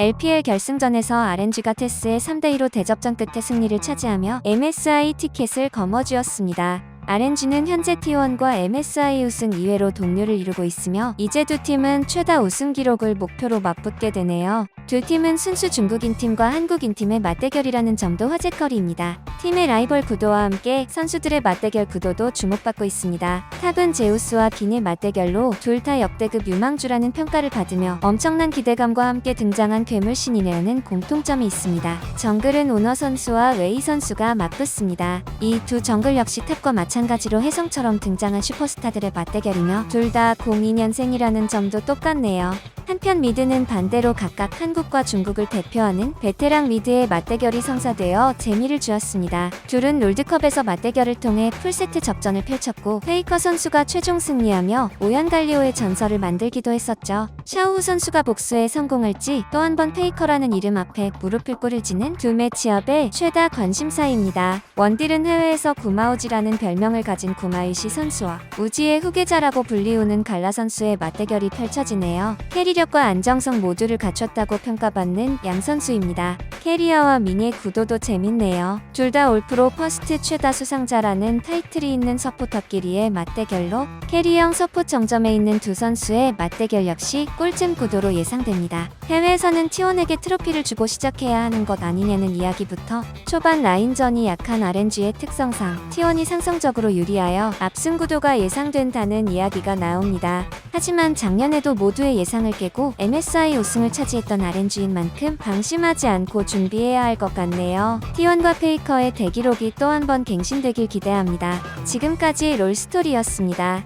LPL 결승전에서 RNG가 테스의 3대2로 대접전 끝에 승리를 차지하며 MSI 티켓을 거머쥐었습니다. RNG는 현재 T1과 MSI 우승 2회로 동률을 이루고 있으며 이제 두 팀은 최다 우승 기록을 목표로 맞붙게 되네요. 두 팀은 순수 중국인 팀과 한국인 팀의 맞대결이라는 점도 화제거리입니다. 팀의 라이벌 구도와 함께 선수들의 맞대결 구도도 주목받고 있습니다. 탑은 제우스와 빈의 맞대결로 둘 다 역대급 유망주라는 평가를 받으며 엄청난 기대감과 함께 등장한 괴물 신이라는 공통점이 있습니다. 정글은 오너 선수와 웨이 선수가 맞붙습니다. 이 두 정글 역시 탑과 마찬가지로 혜성처럼 등장한 슈퍼스타들의 맞대결이며 둘 다 02년생이라는 점도 똑같네요. 한편 미드는 반대로 각각 한국과 중국을 대표하는 베테랑 미드의 맞대결이 성사되어 재미를 주었습니다. 둘은 롤드컵에서 맞대결을 통해 풀세트 접전을 펼쳤고 페이커 선수가 최종 승리하며 오얀갈리오의 전설을 만들기도 했었죠. 샤오우 선수가 복수에 성공할지 또 한 번 페이커라는 이름 앞에 무릎을 꿇을지는 두 매치업의 최다 관심사입니다. 원딜은 해외에서 구마우지라는 별명을 가진 구마이시 선수와 우지의 후계자라고 불리우는 갈라 선수의 맞대결이 펼쳐지네요. 캐리력 과 안정성 모두를 갖췄다고 평가받는 양 선수입니다. 캐리어와 미니의 구도도 재밌네요. 둘 다 올프로 퍼스트 최다 수상자라는 타이틀이 있는 서포터끼리의 맞대결로 캐리형 서포 정점에 있는 두 선수의 맞대결 역시 꿀잼 구도로 예상됩니다. 해외에서는 T1에게 트로피를 주고 시작해야 하는 것 아니냐는 이야기부터 초반 라인전이 약한 RNG의 특성상 T1이 상성적으로 유리하여 압승 구도가 예상된다는 이야기가 나옵니다. 하지만 작년에도 모두의 예상을 깨고 MSI 우승을 차지했던 RNG인 만큼 방심하지 않고 준비해야 할 것 같네요. T1과 페이커의 대기록이 또 한 번 갱신되길 기대합니다. 지금까지 롤스토리였습니다.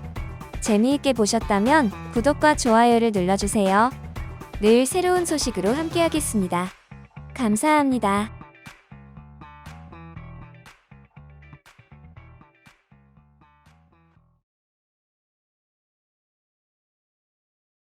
재미있게 보셨다면 구독과 좋아요를 눌러주세요. 늘 새로운 소식으로 함께하겠습니다. 감사합니다.